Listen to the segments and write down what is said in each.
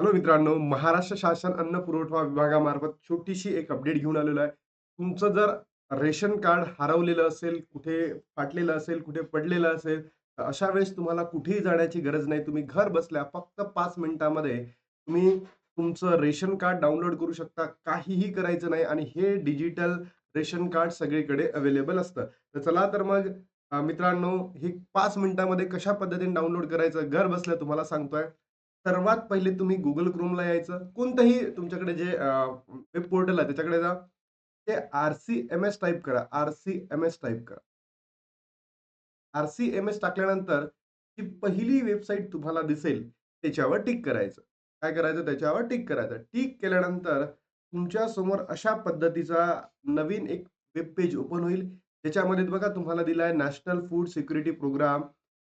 Hello मित्रांनो, महाराष्ट्र शासन अन्न पुरवठा विभागामार्फत छोटीशी एक अपडेट घेऊन आलेलो आहे. तुमचं जर रेशन कार्ड हरवलेलं असेल, कुठे फाटलेलं असेल, कुठे पडलेलं असेल, तर अशा वेळेस तुम्हाला कुठेही जाण्याची गरज नाही. तुम्ही घर बसल्या फक्त पाच मिनिटामध्ये तुम्ही तुमचं रेशन कार्ड डाउनलोड करू शकता. काहीही करायचं नाही आणि हे डिजिटल रेशन कार्ड सगळीकडे अवेलेबल असतं. तर चला तर मग मित्रांनो, हे पाच मिनिटामध्ये कशा पद्धतीने डाउनलोड करायचं घर बसल्या तुम्हाला सांगतोय. सर्वात पहिले तुम्ही गुगल क्रोमला यायचं. कोणतंही तुमच्याकडे जे वेब पोर्टल आहे त्याच्याकडे जा. ते आर-सी-एम-एस टाइप करा. आर-सी-एम-एस टाइप करा. आर-सी-एम-एस टाकल्यानंतर ही पहिली वेबसाईट तुम्हाला दिसेल, त्याच्यावर टिक करायचं. काय करायचं? त्याच्यावर टिक करायचं. टिक केल्यानंतर तुमच्यासमोर अशा पद्धतीचा नवीन एक वेब पेज ओपन होईल. ज्याच्यामध्ये बघा तुम्हाला दिला आहे नॅशनल फूड सिक्युरिटी प्रोग्राम.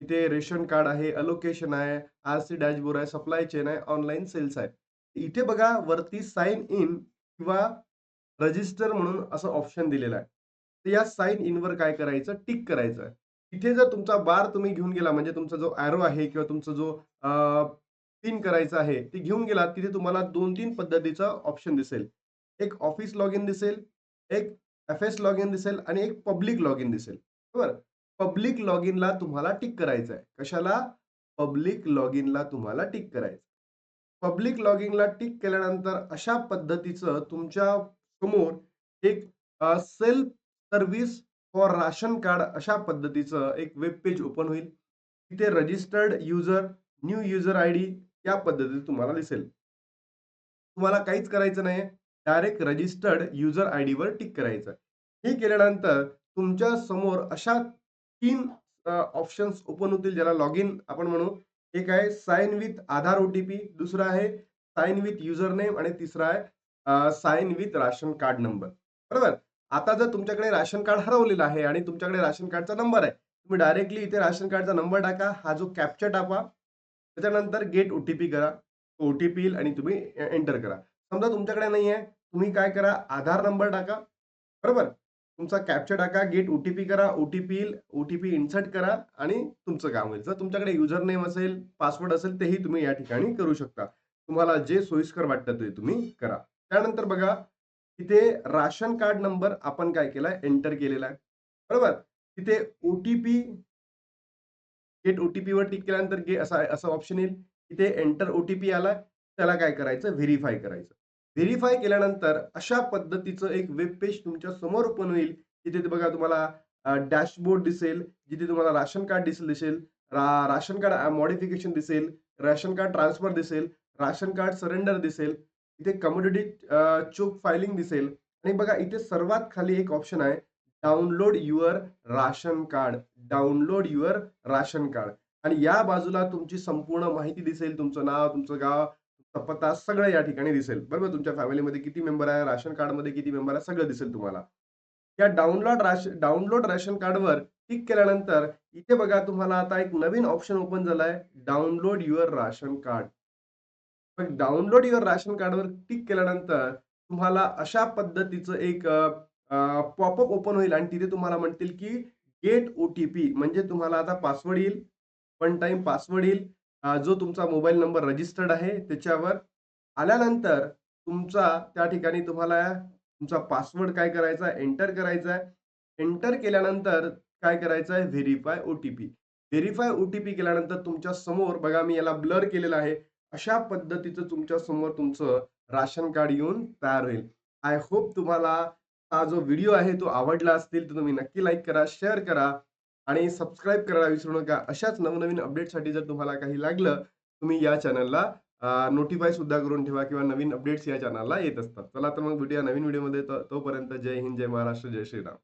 इथे रेशन कार्ड आहे, अलोकेशन आहे, आर-सी डॅशबोर्ड आहे, सप्लाय चेन आहे, ऑनलाईन सेल्स आहे. इथे बघा वरती साइन इन किंवा रजिस्टर म्हणून असं ऑप्शन दिलेलं आहे. तर या साइन इनवर काय करायचं? टिक करायचं. इथे जर तुमचा बार तुम्ही घेऊन गेला म्हणजे तुमचा जो ॲरो आहे किंवा तुमचा जो पिन करायचा आहे, ते घेऊन गेला तिथे तुम्हाला 2-3 पद्धतीचा ऑप्शन दिसेल. एक ऑफिस लॉगिन दिसेल, एक एफ-एस लॉगिन दिसेल आणि एक पब्लिक लॉगिन दिसेल. बरोबर? पब्लिक लॉगिनला तुम्हाला टिक करायचं आहे. कशाला? पब्लिक लॉगिनला तुम्हाला टिक करायचं. पब्लिक लॉगिनला टिक केल्यानंतर अशा पद्धतीचं तुमच्यासमोर एक self service for ration card अशा पद्धतीचं एक वेब पेज ओपन होईल. तिथे registered user, new user I D या पद्धतीत तुम्हाला दिसेल. तुम्हाला काहीच करायचं नाही डायरेक्ट रजिस्टर्ड युजर आय डीवर टिक करायचं. हे केल्यानंतर तुमच्यासमोर अशा तीन ऑप्शन्स ओपन होतील ज्याला लॉग इन आपण म्हणू. एक आहे साइन विथ आधार ओ-टी-पी, दुसरा आहे साइन विथ युजर नेम आणि तिसरा आहे sign with ration card number. बरोबर? आता जर तुमच्याकडे राशन कार्ड हरवलेलं आहे आणि तुमच्याकडे राशन कार्डचा नंबर आहे. तुम्ही डायरेक्टली इथे राशन कार्डचा नंबर टाका. हा जो कॅप्चर टाका. त्याच्यानंतर गेट ओ-टी-पी करा. ओ-टी-पी येईल आणि तुम्ही एंटर करा. समजा तुमच्याकडे नाही आहे तुम्ही काय करा आधार नंबर टाका. बरोबर? तुमचा कॅप्चर टाका, गेट ओ-टी-पी करा. ओ-टी-पी येईल, ओ-टी-पी इन्सर्ट करा आणि तुमचं काम होईल. जर तुमच्याकडे युजर नेम असेल, पासवर्ड असेल तेही तुम्ही या ठिकाणी करू शकता. तुम्हाला जे सोयीस्कर वाटतं ते तुम्ही करा. त्यानंतर बघा तिथे राशन कार्ड नंबर आपण काय केलाय? एंटर केलेला आहे. बरोबर? तिथे ओ-टी-पी गेट ओ-टी-पीवर टिक केल्यानंतर गे असा असं ऑप्शन येईल. तिथे एंटर ओ-टी-पी आलाय. त्याला काय करायचं? व्हेरीफाय करायचं. व्हेरीफाय केल्यानंतर अशा पद्धतीचं एक वेब पेज तुमच्यासमोर ओपन होईल. जिथे बघा तुम्हाला डॅशबोर्ड दिसेल. जिथे तुम्हाला राशन कार्ड दिसेल दिसेल. रा राशन कार्ड मॉडिफिकेशन दिसेल. राशन कार्ड ट्रान्सफर दिसेल. राशन कार्ड सरेंडर दिसेल. इथे कमोडिटी अ, चोक फायलिंग दिसेल आणि बघा इथे सर्वात खाली एक ऑप्शन आहे. Download your ration card. Download your ration card आणि या बाजूला तुमची संपूर्ण माहिती दिसेल. तुमचं नाव, तुमचं गाव, पत्ता सगळं या ठिकाणी दिसेल. बरोबर? तुमच्या फॅमिलीमध्ये किती मेंबर आहे, राशन कार्डमध्ये किती मेंबर आहे, सगळं दिसेल तुम्हाला. या डाउनलोड राशन डाउनलोड राशन कार्डवर क्लिक केल्यानंतर इथे बघा तुम्हाला आता एक नवीन ऑप्शन ओपन झालाय. Download your ration card. Download your ration कार्डवर क्लिक केल्यानंतर तुम्हाला अशा पद्धतीचं एक पॉपअप ओपन होईल आणि तिथे तुम्हाला म्हणतील की गेट ओ-टी-पी म्हणजे तुम्हाला आता पासवर्ड येईल. वन टाइम पासवर्ड येईल. जो तुमचा मोबाईल नंबर रजिस्टर्ड आहे त्याच्यावर. आल्यानंतर तुमचा त्या ठिकाणी तुम्हाला तुमचा पासवर्ड काय करायचा आहे? एंटर करायचा आहे. एंटर केल्यानंतर काय करायचं आहे? Verify OTP. व्हेरीफाय ओ-टी-पी केल्यानंतर तुमच्यासमोर बघा मी याला ब्लर केलेलं आहे. अशा पद्धतीचं तुमच्यासमोर तुमचं राशन कार्ड येऊन तयार होईल. आय होप तुम्हाला हा जो व्हिडिओ आहे तो आवडला असतील तर तुम्ही नक्की लाईक करा, शेअर करा आणि सबस्क्राईब करायला विसरू नका. अशाच नवनवीन अपडेटसाठी जर तुम्हाला काही लागलं, तुम्ही या चॅनलला नोटिफाय सुद्धा करून ठेवा किंवा नवीन अपडेट्स या चॅनलला येत असतात. चला तर मग भेटूया नवीन व्हिडिओमध्ये. तोपर्यंत जय हिंद, जय महाराष्ट्र, जय श्रीराम.